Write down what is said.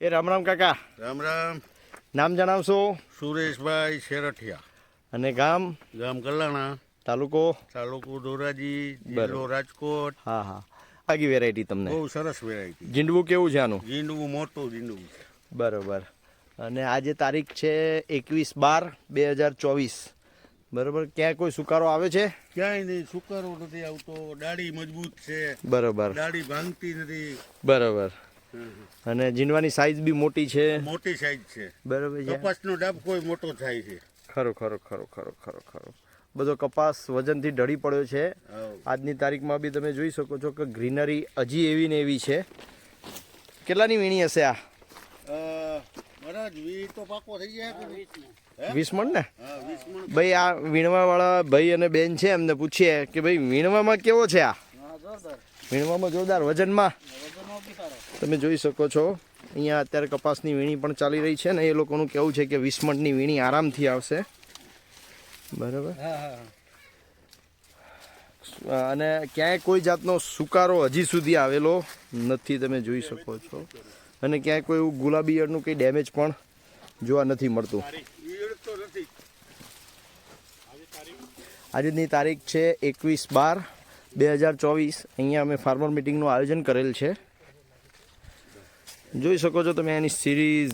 એ રામ રામ કાકા. રામ રામ. નામ જણાવશો? સુરેશભાઈ શેરઠિયા. અને ગામ? ગામ કલાણા. તાલુકો? તાલુકો ધોરાજી. જિલ્લો રાજકોટ. હા હા. આગી વેરાયટી તમને. બહુ સરસ વેરાયટી જીંડવું કેવું છે આનું? જીંડવું મોટું જીંડવું છે. બરોબર. અને આજે તારીખ છે એકવીસ બાર બે હજાર ચોવીસ. બરોબર? ક્યાં કોઈ સુકારો આવે છે? ક્યાંય નહીં સુકારો નથી આવતો. ડાળી મજબૂત છે. બરોબર. ડાળી ભાંગતી નથી. બરોબર. અને જીનવાની સાઈઝ બી મોટી છે. મોટી સાઈઝ છે. બરોબર છે. કપાસનો ડાબ કોઈ મોટો થાય છે. ખરો ખરો ખરો ખરો ખરો ખરો. બધો કપાસ વજનથી ઢળી પડ્યો છે. આજની તારીખમાં બી તમે જોઈ શકો છો કે ગ્રીનરી હજી એવી ને એવી છે. કેટલાની વીણી હશે આ? વીસ મણ ને? હા વીસ મણ. ભાઈ આ વીણવાવાળા ભાઈ અને બેન છે એમને પૂછીએ કે ભાઈ વીણવામાં કેવો છે આ? વીણવામાં જોરદાર વજનમાં તમે જોઈ શકો છો અહીંયા અત્યારે કપાસની વીણી પણ ચાલી રહી છે ને એ લોકોનું કેવું છે કે વીસ મણની વીણી આરામથી આવશે. બરાબર? અને ક્યાંય કોઈ જાતનો સુકારો હજી સુધી આવેલો નથી તમે જોઈ શકો છો. અને ક્યાંય કોઈ એવું ગુલાબી ઈયળનું કંઈ ડેમેજ પણ જોવા નથી મળતું. આજની તારીખ છે એકવીસ બાર બે હજાર ચોવીસ. અહીંયા અમે ફાર્મર મિટિંગનું આયોજન કરેલ છે. જોઈ શકો છો તમે એની સિરીઝ